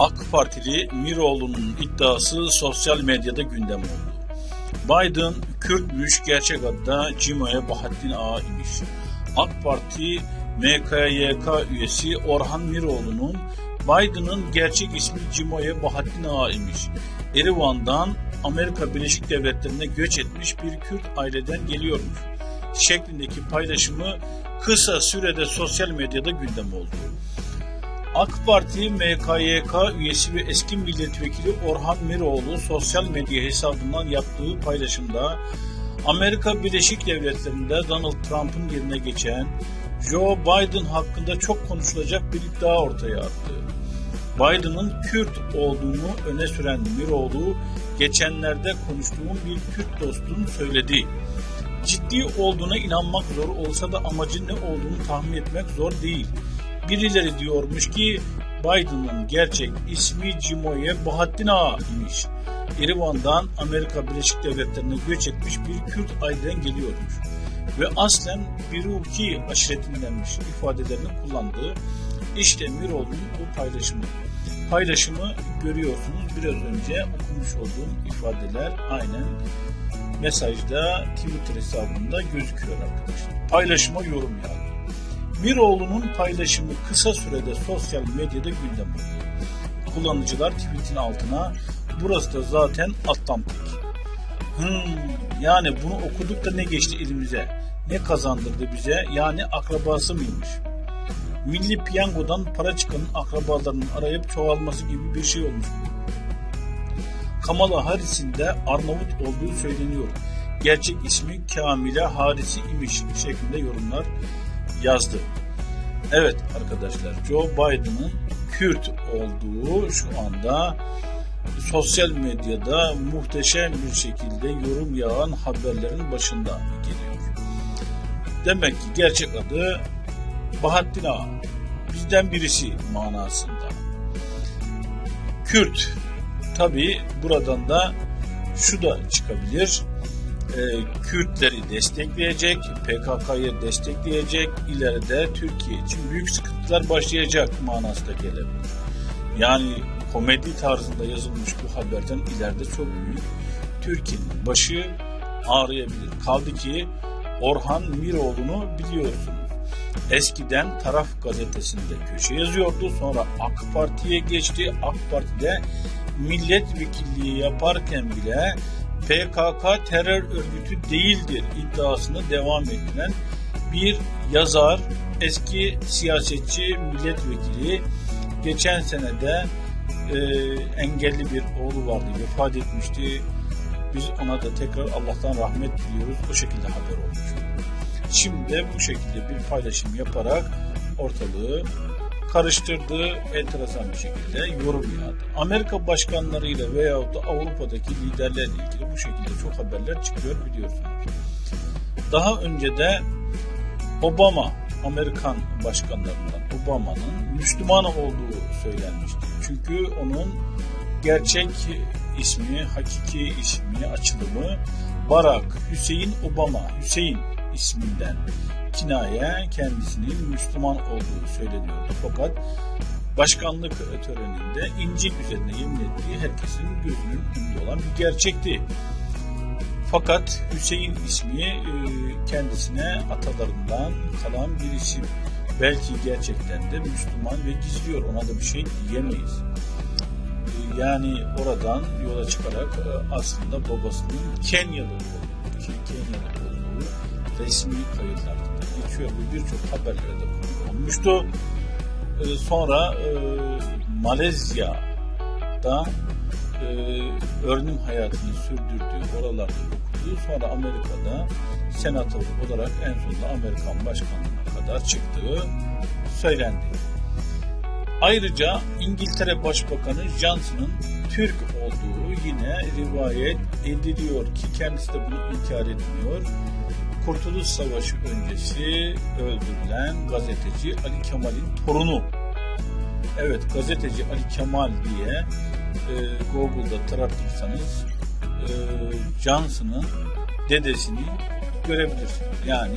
AK Partili Miroğlu'nun iddiası sosyal medyada gündem oldu. Biden Kürtmüş gerçek adı da Cimo'ya Bahattin Ağa imiş. AK Parti MKYK üyesi Orhan Miroğlu'nun Biden'ın gerçek ismi Cimo'ya Bahattin Ağa imiş. Erivan'dan Amerika Birleşik Devletleri'ne göç etmiş bir Kürt aileden geliyormuş şeklindeki paylaşımı kısa sürede sosyal medyada gündem oldu. AK Parti MKYK üyesi ve eski milletvekili Orhan Miroğlu sosyal medya hesabından yaptığı paylaşımda Amerika Birleşik Devletleri'nde Donald Trump'ın yerine geçen Joe Biden hakkında çok konuşulacak bir iddia ortaya attı. Biden'ın Kürt olduğunu öne süren Miroğlu geçenlerde konuştuğum bir Kürt dostum söyledi. Ciddi olduğuna inanmak zor olsa da amacın ne olduğunu tahmin etmek zor değil. Birileri diyormuş ki Biden'ın gerçek ismi Cimoye Bahattin Ağa imiş. Erivan'dan Amerika Birleşik Devletleri'ne göç etmiş bir Kürt aileden geliyormuş. Ve aslen Biruki aşiretindenmiş ifadelerini kullandığı işte Miroğlu'nun bu paylaşımı. Paylaşımı görüyorsunuz biraz önce okumuş olduğum ifadeler aynen mesajda Twitter hesabında gözüküyor arkadaşlar. Paylaşıma yorum yazdı. Miroğlu'nun paylaşımı kısa sürede sosyal medyada gündem oldu. Kullanıcılar tweetin altına burası da zaten Atlantik. Hmm, yani bunu okuduk da ne geçti elimize? Ne kazandırdı bize? Yani akrabası mıymış? Milli piyangodan para çıkanın akrabalarının arayıp çoğalması gibi bir şey olmuş. Kamala Harris'in de Arnavut olduğu söyleniyor. Gerçek ismi Kamile Harisi imiş şeklinde yorumlar yazdı. Evet arkadaşlar Joe Biden'ın Kürt olduğu şu anda sosyal medyada muhteşem bir şekilde yorum yağan haberlerin başında geliyor. Demek ki gerçek adı Bahattin Ağa. Bizden birisi manasında. Kürt. Tabi buradan da şu da çıkabilir Kürtleri destekleyecek, PKK'yı destekleyecek, ileride Türkiye için büyük sıkıntılar başlayacak manasında gelebilir. Yani komedi tarzında yazılmış bu haberden ileride çok büyük Türkiye'nin başı ağrıyabilir. Kaldı ki Orhan Miroğlu'nu biliyorsunuz. Eskiden Taraf gazetesinde köşe yazıyordu. Sonra AK Parti'ye geçti. AK Parti'de milletvekilliği yaparken bile PKK terör örgütü değildir iddiasını devam ettiren bir yazar, eski siyasetçi, milletvekili geçen senede e, engelli bir oğlu vardı, vefat etmişti. Biz ona da tekrar Allah'tan rahmet diliyoruz. O şekilde haber olmuş. Şimdi de bu şekilde bir paylaşım yaparak ortalığı karıştırdığı enteresan bir şekilde yorum yağdı. Amerika başkanlarıyla veyahut da Avrupa'daki liderlerle ilgili bu şekilde çok haberler çıkıyor biliyorsunuz. Daha önce de Obama, Amerikan başkanlarından Obama'nın Müslüman olduğu söylenmişti. Çünkü onun gerçek ismi, hakiki ismi, açılımı Barack Hüseyin Obama, Hüseyin isminden kinaya kendisinin Müslüman olduğu söyleniyordu. Fakat başkanlık töreninde İncil üzerine yemin ettiği herkesin gözünün önünde olan bir gerçekti. Fakat Hüseyin ismi e, kendisine atalarından kalan bir isim. Belki gerçekten de Müslüman ve gizliyor. Ona da bir şey diyemeyiz. Yani oradan yola çıkarak e, aslında babasının Kenyalı olduğu, Kenyalı olduğu resmi kayıtlarda geçiyor. Bu birçok haberlerde olmuştu. Ee, sonra e, Malezya'da e, öğrenim hayatını sürdürdüğü, oralarda okudu. Sonra Amerika'da senatör olarak en sonunda Amerikan başkanlığına kadar çıktığı söylendi. Ayrıca İngiltere Başbakanı Johnson'ın Türk olduğu yine rivayet ediliyor ki kendisi de bunu inkar etmiyor. Kurtuluş Savaşı öncesi öldürülen gazeteci Ali Kemal'in torunu. Evet gazeteci Ali Kemal diye e, Google'da taratırsanız e, Johnson'ın dedesini görebilirsiniz. Yani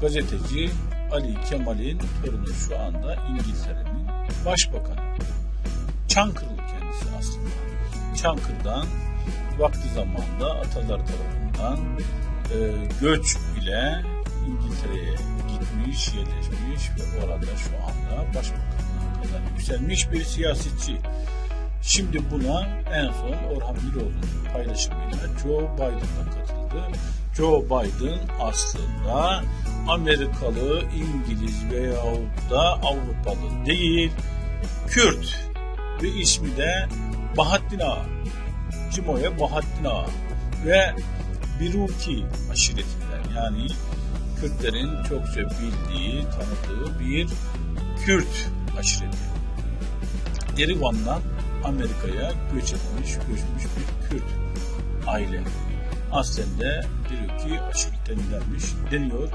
gazeteci Ali Kemal'in torunu şu anda İngiltere'nin başbakanı. Çankırılı kendisi aslında. Çankırı'dan vakti zamanında atalar tarafından göç ile İngiltere'ye gitmiş, yerleşmiş ve orada şu anda başbakanlığa kadar yükselmiş bir siyasetçi. Şimdi buna en son Orhan Miroğlu'nun paylaşımıyla Joe Biden'la katıldı. Joe Biden aslında Amerikalı, İngiliz veyahut da Avrupalı değil, Kürt ve ismi de Bahattin Ağa. Cimoye Bahattin Ağa ve Biruki aşiretinden yani Kürtlerin çokça bildiği, tanıdığı bir Kürt aşireti. Erivan'dan Amerika'ya göç etmiş, göçmüş bir Kürt aile. Aslen de Biruki aşiretlerindenmiş deniyor.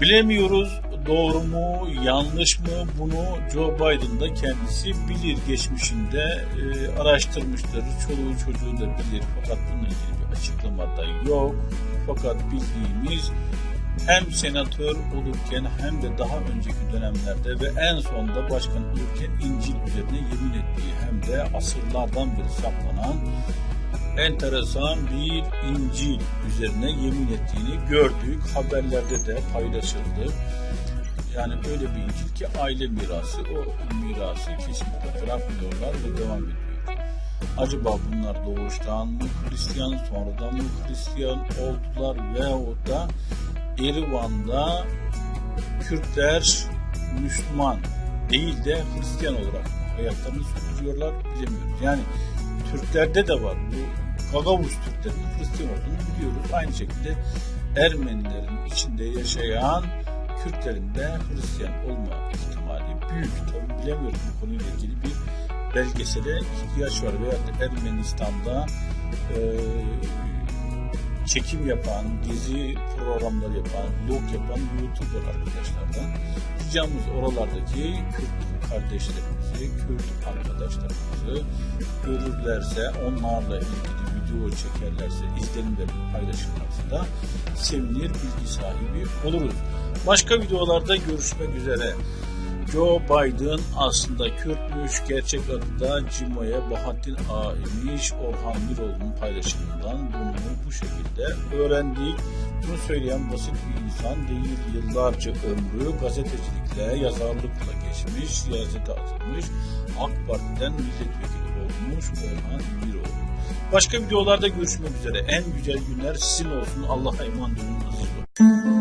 Bilemiyoruz doğru mu, yanlış mı bunu Joe Biden da kendisi bilir geçmişinde e, araştırmıştır. Çoluğu çocuğu da bilir fakat bununla ilgili bir açıklama da yok. Fakat bildiğimiz hem senatör olurken hem de daha önceki dönemlerde ve en sonunda başkan olurken İncil üzerine yemin ettiği hem de asırlardan beri saklanan enteresan bir İncil üzerine yemin ettiğini gördük. Haberlerde de paylaşıldı. Yani öyle bir İncil ki aile mirası. O mirası kesinlikle bırakmıyorlar ve devam ediyor. Acaba bunlar doğuştan mı Hristiyan, sonradan mı Hristiyan oldular veyahut da Erivan'da Kürtler Müslüman değil de Hristiyan olarak hayatlarını sürdürüyorlar bilemiyoruz. Yani Türklerde de var. Bu Gagavuz Türklerinin Hristiyan olduğunu biliyoruz. Aynı şekilde Ermenilerin içinde yaşayan Kürtlerin de Hristiyan olma ihtimali büyük. Tabi bilemiyorum bu konuyla ilgili bir belgesele ihtiyaç var. Veya da Ermenistan'da e, çekim yapan, dizi programları yapan, blog yapan YouTuber arkadaşlardan ricamız oralardaki Kürt kardeşlerimizi, Kürt arkadaşlarımızı görürlerse, onlarla ilgili video çekerlerse, izlenimlerini paylaşırlarsa da sevinir, bilgi sahibi oluruz. Başka videolarda görüşmek üzere. Joe Biden aslında Kürtmüş, gerçek adı da Cimoye Bahattin Ağa imiş. Orhan Miroğlu'nun paylaşımından bunu bu şekilde öğrendik. Bunu söyleyen basit bir insan değil. Yıllarca ömrü gazetecilikle, yazarlıkla geçmiş, siyasete atılmış. AK Parti'den milletvekili olmuş Orhan Miroğlu. Başka videolarda görüşmek üzere. En güzel günler sizin olsun. Allah'a emanet olun. Aziz olun.